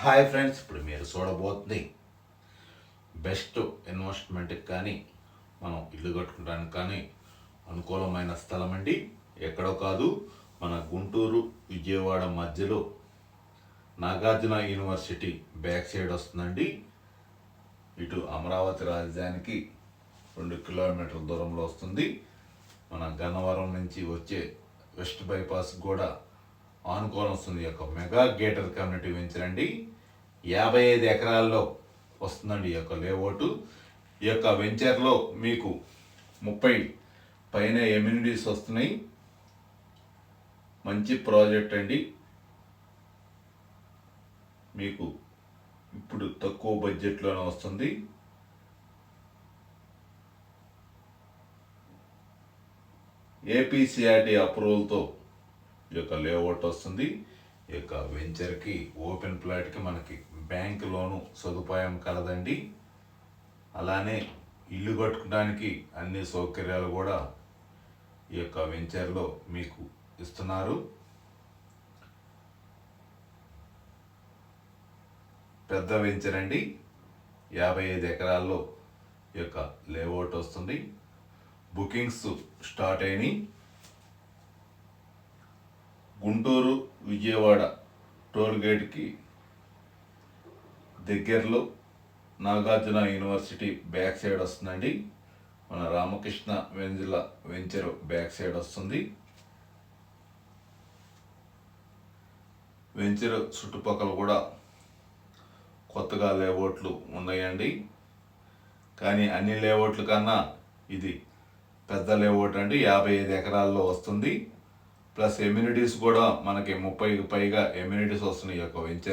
Hi friends ఇప్పుడు మీరు చూడబోతుంది best ఇన్వెస్ట్మెంట్కి కానీ మనం ఇల్లు కట్టుకోవడానికి కానీ అనుకూలమైన స్థలం అండి. ఎక్కడో కాదు మన గుంటూరు విజయవాడ మధ్యలో నాగార్జున యూనివర్సిటీ బ్యాక్ సైడ్ వస్తుందండి. ఇటు అమరావతి రాజధానికి రెండు కిలోమీటర్ల దూరంలో వస్తుంది. మన గన్నవరం నుంచి వచ్చే వెస్ట్ బైపాస్ కూడా ఆనుకోని వస్తుంది ఈ యొక్క మెగా గేటర్ కమ్యూనిటీ వెంచర్ అండి. యాభై ఐదు ఎకరాల్లో వస్తుందండి ఈ యొక్క లేఅవుట్. ఈ యొక్క వెంచర్లో మీకు ముప్పై పైన ఎమ్యూనిటీస్ వస్తున్నాయి. మంచి ప్రాజెక్ట్ అండి. మీకు ఇప్పుడు తక్కువ బడ్జెట్లోనే వస్తుంది. ఏపీసీఆర్టీ అప్రూవల్తో ఈ యొక్క లేఅవుట్ వస్తుంది. ఈ యొక్క వెంచర్కి ఓపెన్ ప్లాట్కి మనకి బ్యాంక్ లోను సదుపాయం కలదండి. అలానే ఇల్లు కట్టుకోవడానికి అన్ని సౌకర్యాలు కూడా ఈ యొక్క వెంచర్లో మీకు ఇస్తున్నారు. పెద్ద వెంచర్ అండి. యాభై ఐదు ఎకరాల్లో ఈ యొక్క లేఅవుట్ వస్తుంది. బుకింగ్స్ స్టార్ట్ అయినాయి. గుంటూరు విజయవాడ టోల్గేట్కి దగ్గరలో నాగార్జున యూనివర్సిటీ బ్యాక్ సైడ్ వస్తుందండి. మన రామకృష్ణ వెంజుల వెంచర్ బ్యాక్ సైడ్ వస్తుంది. వెంచర్ చుట్టుపక్కల కూడా కొత్తగా లేఅవుట్లు ఉన్నాయండి. కానీ అన్ని లేఅవుట్ల కన్నా ఇది పెద్ద లేఅవుట్ అండి. యాభై ఐదు ఎకరాల్లో వస్తుంది. ప్లస్ ఎమ్యూనిటీస్ కూడా మనకి ముప్పై పైగా ఎమ్యూనిటీస్ వస్తున్నాయి ఈ యొక్క వెంచర్